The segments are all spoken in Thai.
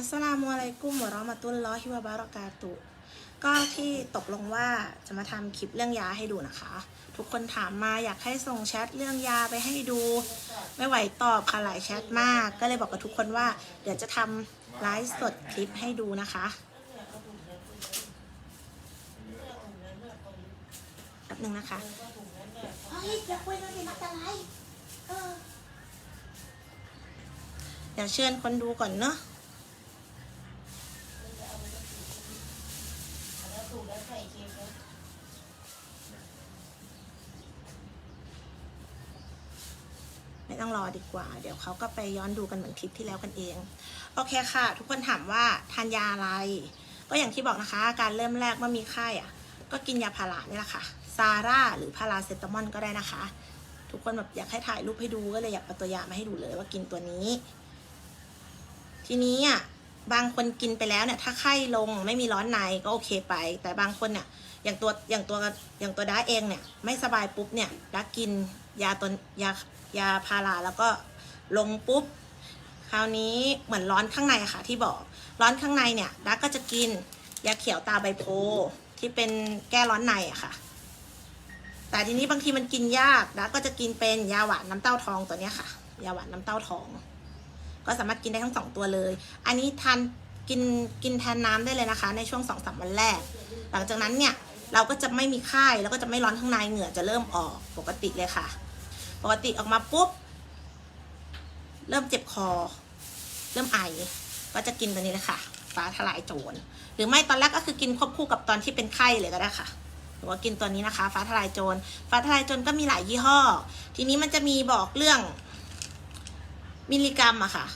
อัสลามุอะลัยกุมวะเราะมะตุลลอฮิวะบารอกาตุก็ที่ตกลงว่าจะมาทำคลิปเรื่องยาให้ดูนะคะ ทุกคนถามมาอยากให้ส่งแชทเรื่องยาไปให้ดู ไม่ไหวตอบค่ะหลายแชทมาก ก็เลยบอกกับทุกคนว่า เดี๋ยวจะทำไลฟ์สดคลิปให้ดูนะคะแป๊บนึงนะคะเฮ้ยอย่าคุยเลยนักอะไรเดี๋ยวเชิญคนดูก่อนเนาะ ต้องรอดีกว่า เดี๋ยวเขาก็ไปย้อนดูกันเหมือนคลิปที่แล้วกันเอง โอเคค่ะ ทุกคนถามว่าทานยาอะไร ก็อย่างที่บอกนะคะ การเริ่มแรกเมื่อมีไข้อะ ก็กินยาพารานี่แหละค่ะ ซาร่าหรือพาราเซตามอลก็ได้นะคะ ทุกคนแบบอยากให้ถ่ายรูปให้ดูก็เลยอยากเอาตัวยามาให้ดูเลยว่ากินตัวนี้ ทีนี้อะบางคนกินไปแล้วเนี่ยถ้าไข้ลงไม่มีร้อนในก็โอเคไป แต่บางคนเนี่ย อย่างตัวอย่างตัวอย่างตัวด้าเองเนี่ยไม่สบายปุ๊บเนี่ยด้ากินยาตัวยายาพาราแล้วก็ลงปุ๊บคราวนี้เหมือนร้อนข้างในอะค่ะที่บอกร้อนข้างในเนี่ยด้าก็จะกินยาเขียวตาใบโพที่เป็นแก้ร้อนในอะค่ะ แต่ทีนี้บางทีมันกินยากด้าก็จะกินเป็นยาหวานน้ำเต้าทองตัวเนี้ยค่ะ ยาหวานน้ำเต้าทอง ก็สามารถกินได้ทั้งสองตัวเลย อันนี้ทานกินกินแทนน้ำได้เลยนะคะ ในช่วงสองสามวันแรก หลังจากนั้นเนี่ย เราก็จะไม่มีไข้แล้วก็จะไม่ร้อนข้างในเหงื่อจะเริ่มออกปกติเลยค่ะ ปกติออกมาปุ๊บ เริ่มเจ็บคอ เริ่มไอ ก็จะกินตัวนี้เลยค่ะ ฟ้าทลายโจร หรือไม่ตอนแรกก็คือกินควบคู่กับตอนที่เป็นไข้เลยก็ได้ค่ะหรือว่ากินตัวนี้นะคะ ฟ้าทลายโจร ฟ้าทลายโจรก็มีหลายยี่ห้อ ทีนี้มันจะมีบอกเรื่องมิลลิกรัมอะค่ะ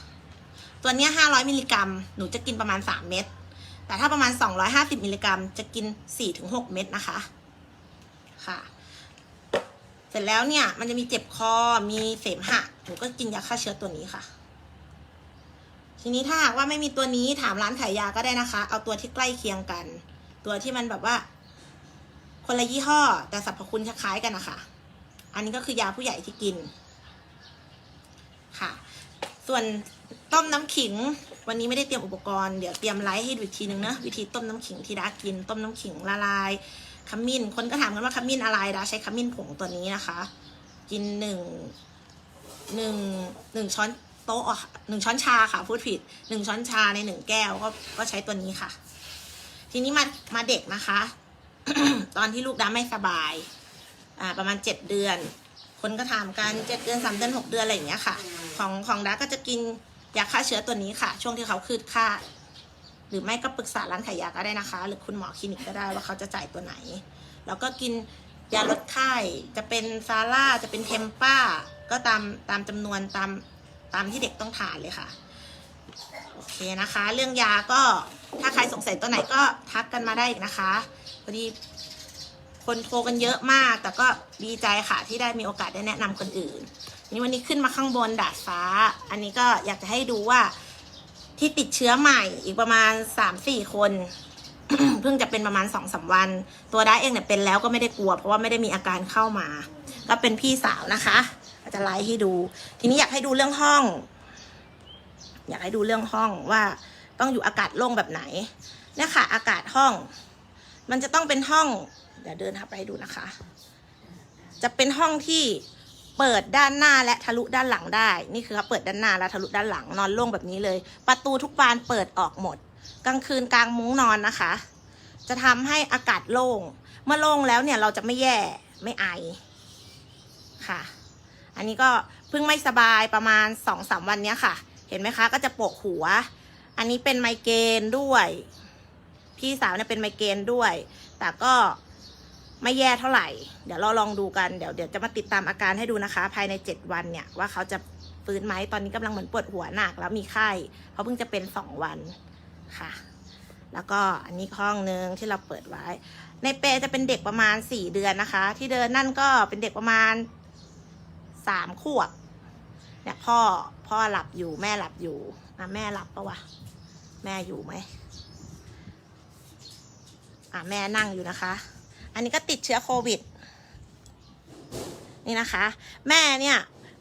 ตัวนี้ย500มิลลิกรัม หนูจะกินประมาณ3เม็ด แต่ถ้าประมาณ 250 มิลลิกรัม จะกิน 4-6 เม็ดนะคะ ค่ะ เสร็จแล้วเนี่ย มันจะมีเจ็บคอ มีเสมหะ หนูก็กินยาฆ่าเชื้อตัวนี้ค่ะ ทีนี้ถ้าหากว่าไม่มีตัวนี้ถามร้านขายยาก็ได้นะคะ เอาตัวที่ใกล้เคียงกัน ตัวที่มันแบบว่า คนละยี่ห้อ แต่สรรพคุณคล้ายกันนะคะ อันนี้ก็คือยาผู้ใหญ่ที่กิน ค่ะ ส่วน ต้มน้ำขิง วันนี้ไม่ได้เตรียมอุปกรณ์ เดี๋ยวเตรียมไลฟ์ให้ดูอีกทีนึงนะ วิธีต้มน้ำขิงที่ดากิน ต้มน้ำขิงละลายขมิ้น คนก็ถามกันว่าขมิ้นอะไรดาใช้ขมิ้นผงตัวนี้นะคะ กินหนึ่งหนึ่งหนึ่งช้อนโต๊ะอะค่ะหนึ่งช้อนชาค่ะ พูดผิดหนึ่งช้อนชาในหนึ่งแก้วก็ก็ใช้ตัวนี้ค่ะ ทีนี้มามาเด็กนะคะ ตอนที่ลูกดาไม่สบาย อ่า ประมาณเจ็ดเดือน คนก็ถามกันเจ็ดเดือนสามเดือนหกเดือนอะไรอย่างเงี้ยค่ะ ของของดาก็จะกิน ยาฆ่าเชื้อตัวนี้ค่ะ ช่วงที่เขาคืดค่าหรือไม่ก็ปรึกษาร้านขายยาก็ได้นะคะ หรือคุณหมอคลินิกก็ได้ว่าเขาจะจ่ายตัวไหน แล้วก็กินยาลดไข้จะเป็นซาร่าจะเป็นเทมป้า ก็ตามตามจำนวนตามตามที่เด็กต้องทานเลยค่ะโอเคนะคะ เรื่องยาก็ถ้าใครสงสัยตัวไหนก็ทักกันมาได้อีกนะคะพอดีคนโทรกันเยอะมาก แต่ก็ดีใจค่ะที่ได้มีโอกาสได้แนะนำคนอื่น นี่วันนี้ขึ้นมาข้างบนดาดฟ้า อันนี้ก็อยากจะให้ดูว่าที่ติดเชื้อใหม่อีกประมาณสามสี่คนเพิ่งจะเป็นประมาณสองสาวัน ตัวด้าเองเนี่ยเป็นแล้วก็ไม่ได้กลัว เพราะว่าไม่ได้มีอาการเข้ามา ก็เป็นพี่สาวนะคะอาจจะไลฟ์ให้ดู ทีนี้อยากให้ดูเรื่องห้อง อยากให้ดูเรื่องห้องว่าต้องอยู่อากาศโล่งแบบไหนเนี่ยค่ะ อากาศห้อง มันจะต้องเป็นห้อง เดี๋ยวเดินทับไปให้ดูนะคะ จะเป็นห้องที่ เปิดด้านหน้าและทะลุด้านหลังได้ นี่คือเขาเปิดด้านหน้าและทะลุด้านหลังนอนโล่งแบบนี้เลย ประตูทุกบานเปิดออกหมด กลางคืนกลางมุ้งนอนนะคะ จะทำให้อากาศโล่ง เมื่อโล่งแล้วเนี่ยเราจะไม่แย่ไม่ไอค่ะ อันนี้ก็เพิ่งไม่สบายประมาณสองสามวันเนี้ยค่ะ เห็นไหมคะ ก็จะปวดหัว อันนี้เป็นไมเกรนด้วย พี่สาวเนี่ยเป็นไมเกรนด้วย แต่ก็ ไม่แย่เท่าไหร่ เดี๋ยวเราลองดูกัน เดี๋ยวเดี๋ยวจะมาติดตามอาการให้ดูนะคะ ภายในเจ็ดวันเนี่ยว่าเขาจะฟื้นไหมตอนนี้กำลังเหมือนปวดหัวหนักแล้วมีไข้เพราะเพิ่งจะเป็นสองวันค่ะ แล้วก็อันนี้ห้องนึงที่เราเปิดไว้ ในเปจะเป็นเด็กประมาณสี่เดือนนะคะ ที่เดินนั่นก็เป็นเด็กประมาณสามขวบเนี่ยพ่อพ่อหลับอยู่แม่หลับอยู่อะแม่หลับปะวะแม่อยู่ไหมอะแม่นั่งอยู่นะคะ อันนี้ก็ติดเชื้อโควิด นี่นะคะ แม่เนี่ย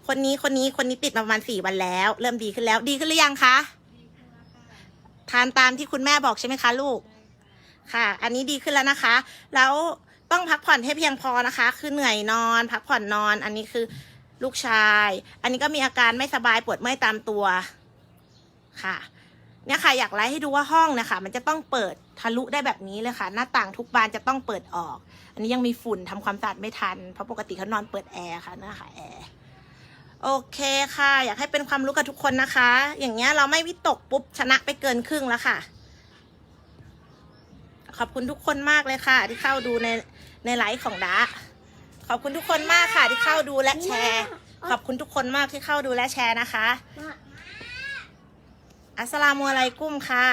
คนนี้คนนี้คนนี้ติดมาประมาณสี่วันแล้ว เริ่มดีขึ้นแล้วดีขึ้นหรือยังคะทานตามที่คุณแม่บอกใช่ไหมคะลูก ค่ะ อันนี้ดีขึ้นแล้วนะคะ แล้วต้องพักผ่อนให้เพียงพอนะคะ คือเหนื่อยนอน พักผ่อนนอน อันนี้คือลูกชาย อันนี้ก็มีอาการไม่สบายปวดเมื่อยตามตัว ค่ะ เนี่ยค่ะอยากไลฟ์ให้ดูว่าห้องนะคะ มันจะต้องเปิดทะลุได้แบบนี้เลยค่ะ หน้าต่างทุกบานจะต้องเปิดออก อันนี้ยังมีฝุ่นทำความสะอาดไม่ทัน เพราะปกติเขานอนเปิดแอร์ค่ะนะคะแอร์โอเคค่ะ อยากให้เป็นความรู้กับทุกคนนะคะ อย่างเงี้ยเราไม่วิตกปุ๊บชนะไปเกินครึ่งแล้วค่ะ ขอบคุณทุกคนมากเลยค่ะ ที่เข้าดูในในไลฟ์ของดาขอบคุณทุกคนมากค่ะที่เข้าดูและแชร์ ขอบคุณทุกคนมากที่เข้าดูและแชร์นะคะมา อัสสลามุอะลัยกุมค่ะ